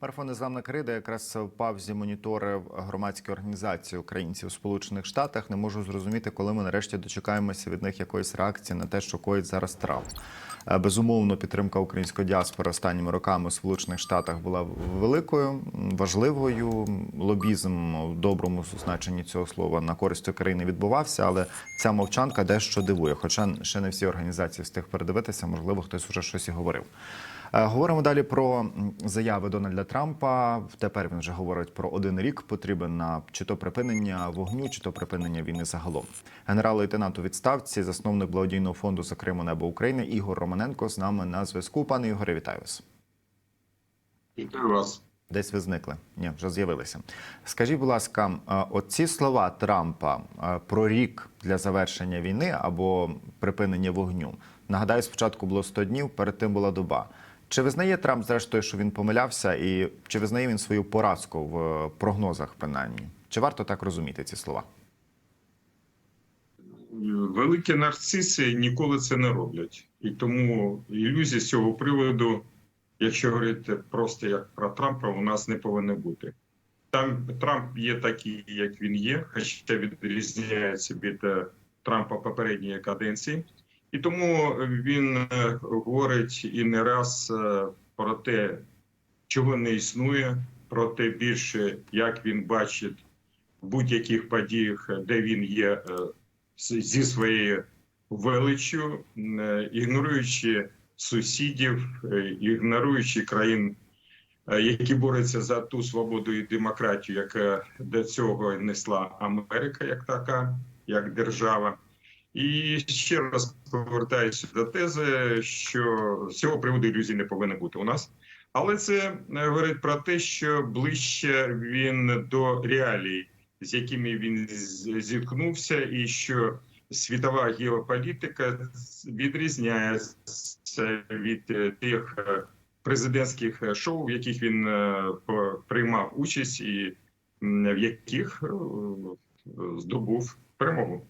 Марафон Незламна Крида якраз в павзі моніторив громадські організації українців у Сполучених Штатах. Не можу зрозуміти, коли ми нарешті дочекаємося від них якоїсь реакції на те, що коїть зараз Трамп. Е, Безумовно, підтримка української діаспори останніми роками у Сполучених Штатах була великою, важливою. Лобізм в доброму значенні цього слова на користь України відбувався, але ця мовчанка дещо дивує. Хоча ще не всі організації встиг передивитися, можливо, хтось вже щось і говорив. Е, Говоримо далі про заяви Дональда Трампа. Тепер він вже говорить про один рік потрібен на чи то припинення вогню, чи то припинення війни загалом. Генерал-лейтенант у відставці, засновник благодійного фонду за Криму Небо України Ігор Романенко з нами на зв'язку. Пане Ігоре, вітаю вас. Вітаю вас. Десь ви зникли. Ні, вже з'явилися. Скажіть, будь ласка, е, оці слова Трампа е, про рік для завершення війни або припинення вогню. Нагадаю, спочатку було 100 днів, перед тим була доба. Чи визнає Трамп, зрештою, що він помилявся, і чи визнає він свою поразку в е, прогнозах, принаймні? Чи варто так розуміти ці слова? Великі нарциси ніколи це не роблять. І тому ілюзій з цього приводу, якщо говорити просто як про Трампа, у нас не повинно бути. Там Трамп є такий, як він є, хоча відрізняється від е, Трампа попередньої каденції. І тому він е, говорить і не раз е, про те, чого не існує, про те більше, як він бачить в будь-яких подіях, де він є е, зі своєю величчю, ігноруючи сусідів, ігноруючи країн, які борються за ту свободу і демократію, яка до цього несла Америка, як така, як держава. І ще раз повертаюся до тези, що з цього приводу ілюзій не повинно бути у нас. Але це е, говорить про те, що ближче він до реалій, з якими він зіткнувся, і що світова геополітика відрізняється від е, тих е, президентських шоу, в яких він приймав участь, і в яких здобув перемогу.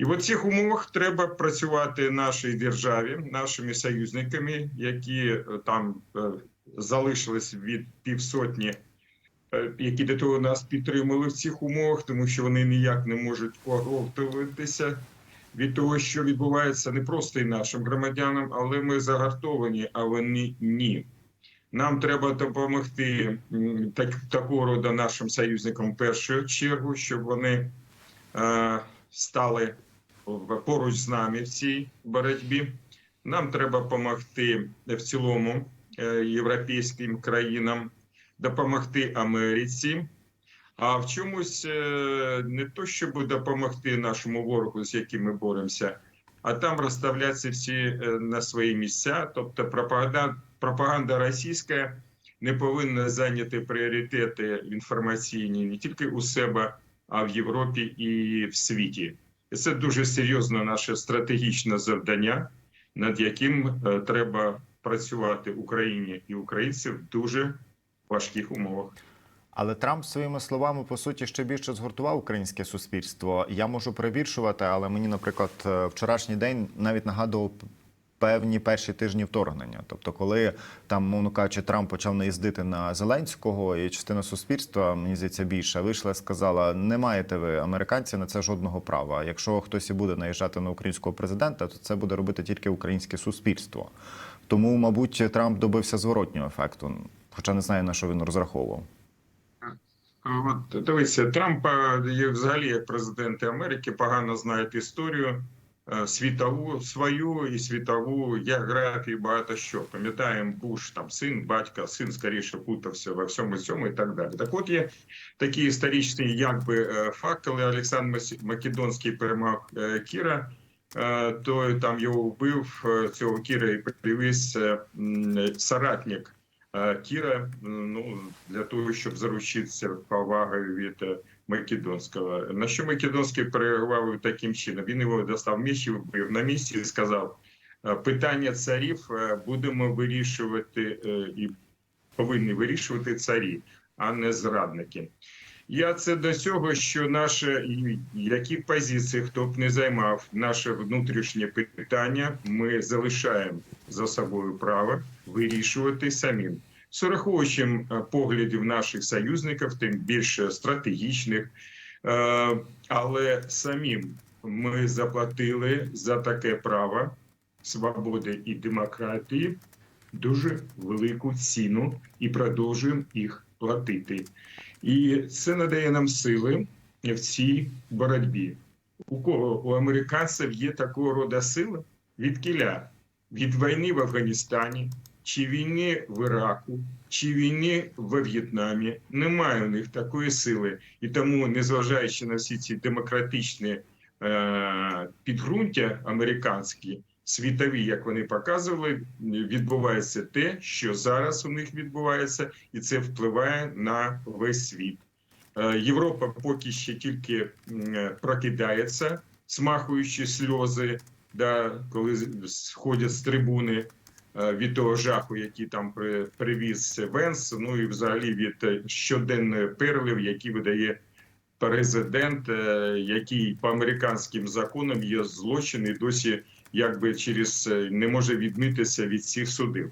І в цих умовах треба працювати нашій державі, нашими союзниками, які е, там е, залишились від півсотні, е, які до того нас підтримали в цих умовах, тому що вони ніяк не можуть оговтуватися від того, що відбувається не просто і нашим громадянам, але ми загартовані, а вони ні. Нам треба допомогти так, такого роду нашим союзникам в першу чергу, щоб вони стали поруч з нами в цій боротьбі. Нам треба допомогти в цілому е, європейським країнам, допомогти Америці. А в чомусь е, не то, щоб допомогти нашому ворогу, з яким ми боремося, а там розставлятися всі е, на свої місця. Тобто пропаганда, пропаганда російська не повинна зайняти пріоритети інформаційні не тільки у себе, а в Європі і в світі. І це дуже серйозне наше стратегічне завдання, над яким е, треба працювати Україні і українців в дуже важких умовах. Але Трамп своїми словами по суті ще більше згуртував українське суспільство. Я можу перебільшувати, але мені, наприклад, е, вчорашній день навіть нагадував певні перші тижні вторгнення. Тобто, коли там, мовно кажучи, Трамп почав наїздити на Зеленського, і частина суспільства, мені здається, більше вийшла і сказала: не маєте ви американці на це жодного права. Якщо хтось і буде наїжджати на українського президента, то це буде робити тільки українське суспільство. Тому, мабуть, Трамп добився зворотнього ефекту, хоча не знаю на що він розраховував. От дивіться, Трампа є взагалі як президенти Америки погано знають історію е, світову свою і світову географію, багато що. Пам'ятаємо, Буш там син, батька, син скоріше путався во всьому цьому і так далі. Так, от є такі історичні, якби е, факти, коли Олександр Македонський перемог е, Кіра. То там його вбив цього Кіра і привіз соратник Кіра, ну для того, щоб заручитися повагою від Македонського. На що Македонський переговорив таким чином? Він його достав меч і вбив на місці і сказав: е, питання царів е, будемо вирішувати е, і повинні вирішувати царі, а не зрадники. Я це до цього, що наше які позиції, хто б не займав наше внутрішнє питання, ми залишаємо за собою право вирішувати самим. З е, поглядів наших союзників, тим більше стратегічних. Е, Але самим ми заплатили за таке право свободи і демократії дуже велику ціну і продовжуємо їх платити. І це надає нам сили в цій боротьбі. У кого у американців є такого роду сила? Від кіля? Від війни в Афганістані, чи війни в Іраку, чи війни в В'єтнамі. Немає у них такої сили. І тому, незважаючи на всі ці демократичні е, підґрунтя американські, світові, як вони показували, відбувається те, що зараз у них відбувається, і це впливає на весь світ. Е, Європа поки ще тільки е, прокидається, смахуючи сльози, да, коли сходять з трибуни від того жаху, який там при- привіз Венс, ну і взагалі від щоденних щоденної перлів, які видає президент, е, який по американським законам є злочин і досі якби через е, не може відмитися від цих судів.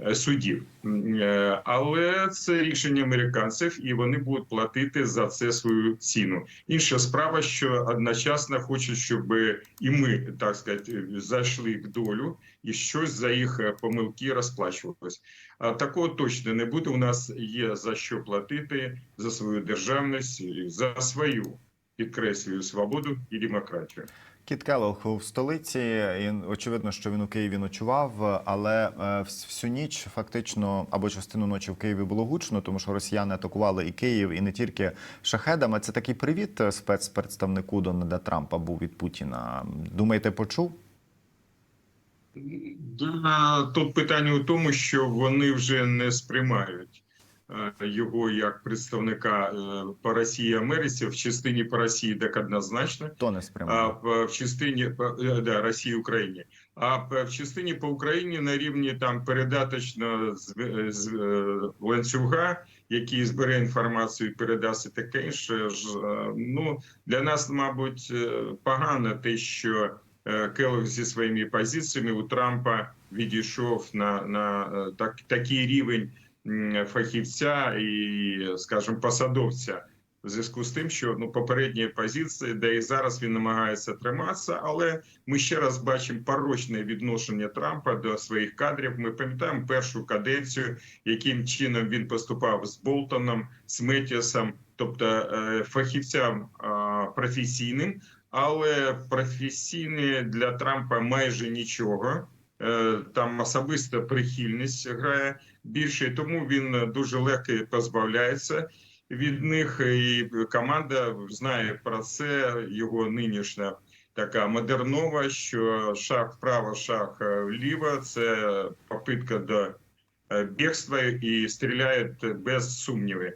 Е, Судів, е, але це рішення американців, і вони будуть платити за це свою ціну. Інша справа, що одночасно хочуть, щоб і ми так сказати, зайшли в долю і щось за їх е, помилки розплачувалось. А такого точно не буде. У нас є за що платити за свою державність, за свою підкреслюю свободу і демократію. Кіт Келлог в столиці. І очевидно, що він у Києві ночував, але е, всю ніч фактично або частину ночі в Києві було гучно, тому що росіяни атакували і Київ, і не тільки шахедами. Це такий привіт е, спецпредставнику Дональда Трампа був від Путіна. Думаєте, почув? Тут питання у тому, що вони вже не сприймають його як представника е, по Росії Америці в частині по Росії так однозначно. То не А в частині е, да, Росії Україні. А в частині по Україні на рівні там передаточно з, з е, ланцюга, який збере інформацію, і передасть і таке інше. Ж е, ну для нас, мабуть, е, погано те, що е, Келлог зі своїми позиціями у Трампа відійшов на, на е, так, такий рівень фахівця і, скажімо, посадовця в зв'язку з тим, що ну попередні позиції, де і зараз він намагається триматися, але ми ще раз бачимо порочне відношення Трампа до своїх кадрів. Ми пам'ятаємо першу каденцію, яким чином він поступав з Болтоном, з Метісом, тобто е, фахівцям професійним, але професійні для Трампа майже нічого. Е, Там особиста прихильність грає більше, тому він дуже легко позбавляється від них, і команда знає про це. Його нинішня така модернова, що шаг вправо, шаг е, вліво. Це попитка до е, бігства і стріляють без сумнівів.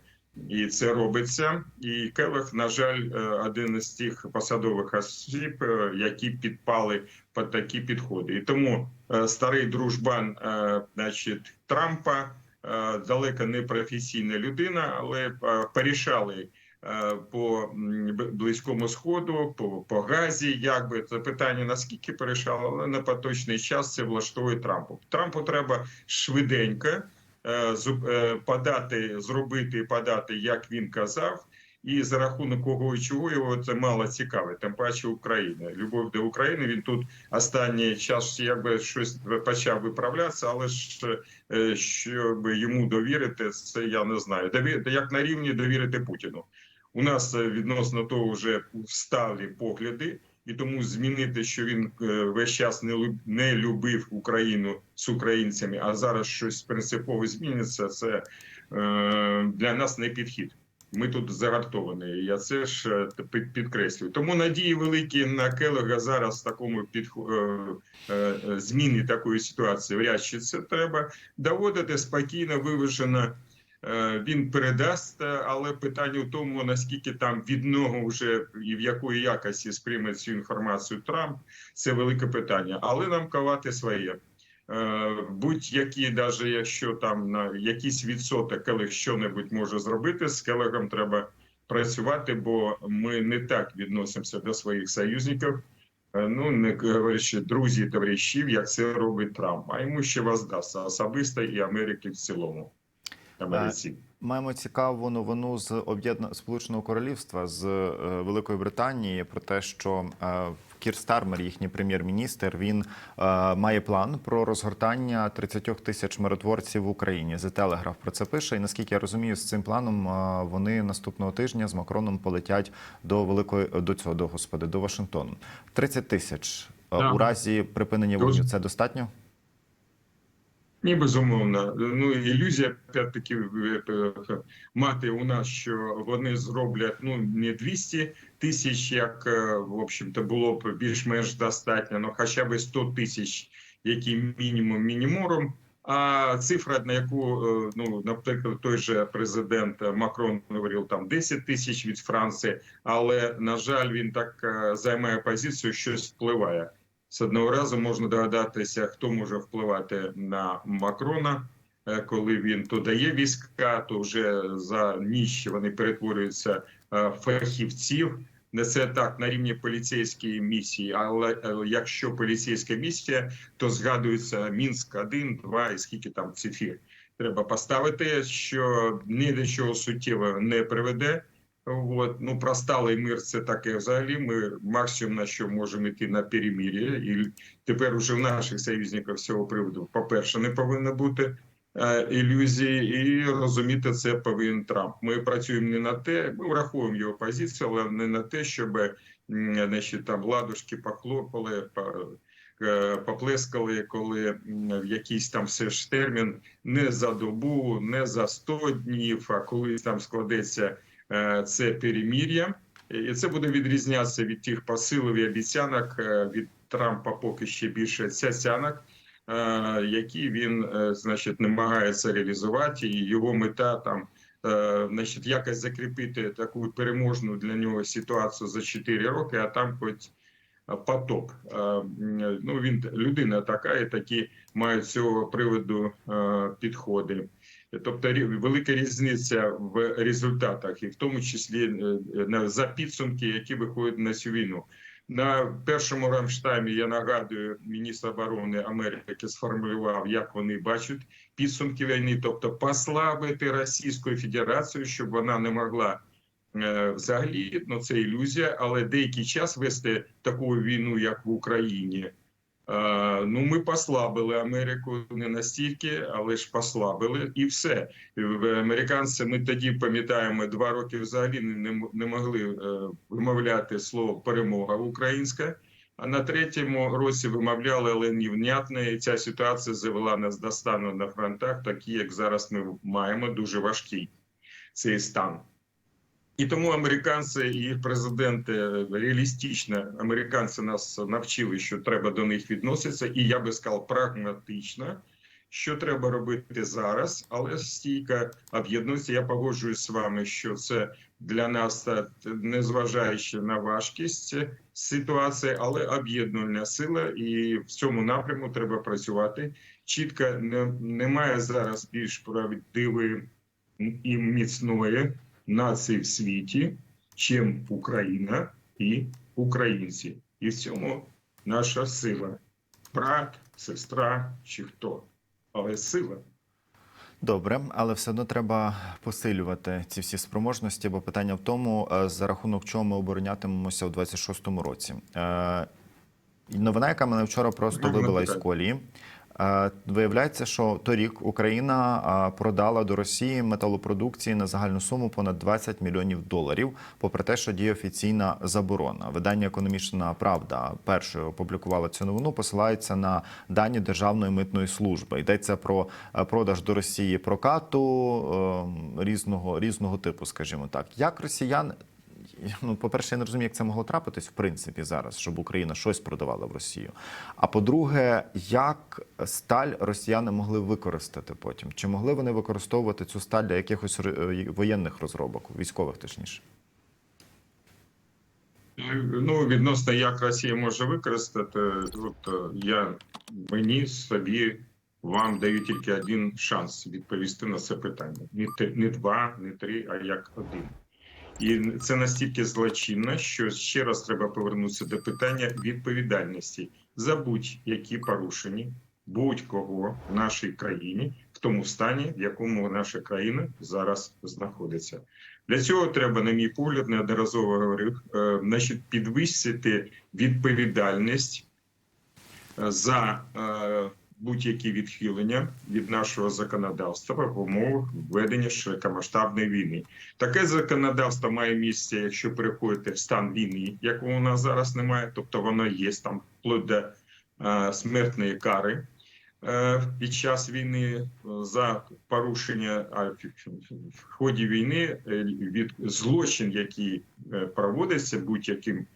І це робиться. І Келех, на жаль, е, один із тих посадових осіб, е, які підпали під такі підходи. І тому е, старий дружбан, значить, Трампа далеко не професійна людина, але порішали по близькому сходу, по, по газі. Якби це питання наскільки порішали, але на поточний час це влаштовує Трампу. Трампу треба швиденько подати, зробити і подати, як він казав. І за рахунок кого і чого його це мало цікавить, тим паче Україна. Любов до України. Він тут останній час якби щось почав виправлятися, але ж е, щоб йому довірити, це я не знаю. Як на рівні довірити Путіну. У нас е, відносно того вже встали погляди, і тому змінити, що він е, весь час не лю- любив Україну з українцями, а зараз щось принципово зміниться. Це е, для нас не підхід. Ми тут загартовані. Я це ж е, підкреслюю. Тому надії великі на Келега зараз такому е, зміни такої ситуації. Вряд чи це треба доводити спокійно, виважено. Е, Він передасть, е, але питання в тому, наскільки там від нього вже і в якої якості сприйме цю інформацію Трамп, це велике питання. Але нам кавати своє. Е, Будь-які, навіть якщо там на якийсь відсоток Келег що-небудь може зробити, з Келегом треба працювати, бо ми не так відносимося до своїх союзників. Ну, не говорячи друзі, товаришів, як це робить Трамп. А йому ще воздасться особисто і Америки в цілому. Америці. Маємо цікаву новину з об'єдна Сполученого Королівства з е, Великої Британії про те, що е, Кір Стармер, їхній прем'єр-міністр, він е, має план про розгортання 30 тисяч миротворців в Україні. The Telegraph про це пише. І наскільки я розумію, з цим планом е, вони наступного тижня з Макроном полетять до великої до цього до господи до Вашингтону. 30 тисяч е, Да. у разі припинення вогню. Це достатньо? Ні, безумовно. Ну ілюзія е, мати у нас, що вони зроблять ну не 200 тисяч, як е, в общем-то було б більш-менш достатньо, ну хоча б 100 тисяч, які мінімум мінімором. А цифра, на яку е, ну наприклад, той же президент Макрон говорив там 10 тисяч від Франції, але на жаль, він так е, займає позицію, щось впливає. З одного разу можна догадатися, хто може впливати на Макрона, е, коли він то дає війська, то вже за ніч вони перетворюються е, фахівців. Не це так на рівні поліцейської місії, але е, якщо поліцейська місія, то згадується Мінськ 1, 2 і скільки там цифр. Треба поставити, що ні до чого суттєво не приведе. От, ну про сталий мир це таке взагалі. Ми максимум на що можемо йти на перемір'я, і тепер уже в наших союзників з цього приводу, по-перше, не повинно бути е, ілюзії, і розуміти це повинен Трамп. Ми працюємо не на те, ми враховуємо його позицію, але не на те, щоб значить, там ладушки похлопали, по- е, поплескали, коли в якийсь там все ж термін не за добу, не за 100 днів, а коли там складеться це перемір'я, і це буде відрізнятися від тих посилів і обіцянок е, від Трампа, поки ще більше цяцянок, е, які він, е, значить, намагається реалізувати, і його мета там. е, Значить, якось закріпити таку переможну для нього ситуацію за 4 роки, а там хоч е, потоп. Е, Ну він людина така, і такі мають цього приводу е, підходи. Тобто велика різниця в результатах, і в тому числі е, за підсумки, які виходять на цю війну. На першому Рамштаймі я нагадую, міністр оборони Америки сформулював, як вони бачать підсумки війни, тобто послабити Російську Федерацію, щоб вона не могла е, взагалі, ну це ілюзія, але деякий час вести таку війну, як в Україні. Е, Ну, ми послабили Америку не настільки, але ж послабили, і все. В- Американці ми тоді пам'ятаємо два роки взагалі не, не могли е, вимовляти слово перемога українська. А на третьому році вимовляли, але невнятно, і ця ситуація завела нас до стану на фронтах, такі як зараз ми маємо, дуже важкий цей стан. І тому американці і їх президенти реалістично, американці нас навчили, що треба до них відноситися, і я би сказав, прагматично, що треба робити зараз, але стійко об'єднуються. Я погоджуюсь з вами, що це для нас, незважаючи на важкість ситуації, але об'єднувальна сила, і в цьому напряму треба працювати. Чітко немає зараз більш справедливої і міцної нації в світі, чим Україна і українці. І в цьому наша сила. Брат, сестра чи хто. Але сила. Добре, але все одно треба посилювати ці всі спроможності, бо питання в тому, е, за рахунок чого ми оборонятимемося у 26-му році. Е, Новина, яка мене вчора просто вибила із колії. Е, Виявляється, що торік Україна е, продала до Росії металопродукції на загальну суму понад 20 мільйонів доларів, попри те, що діє офіційна заборона. Видання Економічна Правда першою опублікувало цю новину. Посилається на дані Державної митної служби. Йдеться про е, продаж до Росії прокату е, різного різного типу, скажімо так. Як росіян ну, по-перше, я не розумію, як це могло трапитись в принципі зараз, щоб Україна щось продавала в Росію. А по-друге, як сталь росіяни могли використати потім? Чи могли вони використовувати цю сталь для якихось е, воєнних розробок, військових точніше? Ну, відносно як Росія може використати, е, я мені собі вам даю тільки один шанс відповісти на це питання. Не, не два, не три, а як один. І це настільки злочинно, що ще раз треба повернутися до питання відповідальності за будь-які порушення будь-кого в нашій країні в тому стані, в якому наша країна зараз знаходиться. Для цього треба, на мій погляд, неодноразово говорив, е, значить, підвищити відповідальність за е, будь-які відхилення від нашого законодавства в умовах введення широкомасштабної війни. Таке законодавство має місце, якщо переходити в стан війни, якого у нас зараз немає, тобто воно є там вплоть до е, смертної кари е, під час війни е, за порушення а в- ході війни від злочин, який е, проводиться будь-яким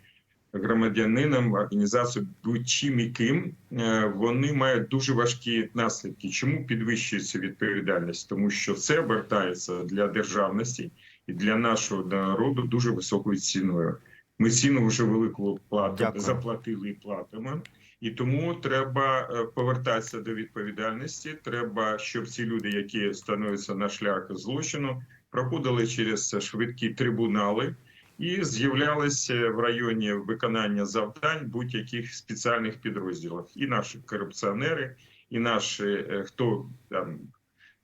громадянином, організацією, будь-чим яким, е, вони мають дуже важкі наслідки. Чому підвищується відповідальність? Тому що це обертається для державності і для нашого народу дуже високою ціною. Ми ціну вже велику плату Дякую. заплатили і платимо. І тому треба е, повертатися до відповідальності. Треба, щоб ці люди, які становляться на шлях злочину, проходили через швидкі трибунали і з'являлися в районі виконання завдань будь-яких спеціальних підрозділів. І наші корупціонери, і наші е, хто там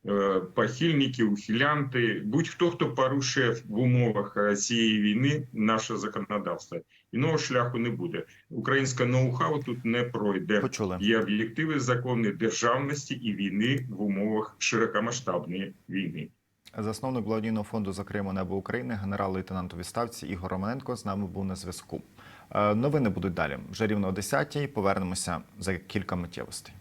е, похильники, ухилянти, будь-хто, хто порушує в умовах е, цієї війни наше законодавство. Іного шляху не буде. Українська ноу-хау тут не пройде. Почули. Є об'єктиви закони державності і війни в умовах широкомасштабної війни. Засновник благодійного фонду за Криму Небо України, генерал-лейтенант у відставці Ігор Романенко з нами був на зв'язку. Е, Новини будуть далі. Вже рівно о 10-й. Повернемося за кілька миттєвостей.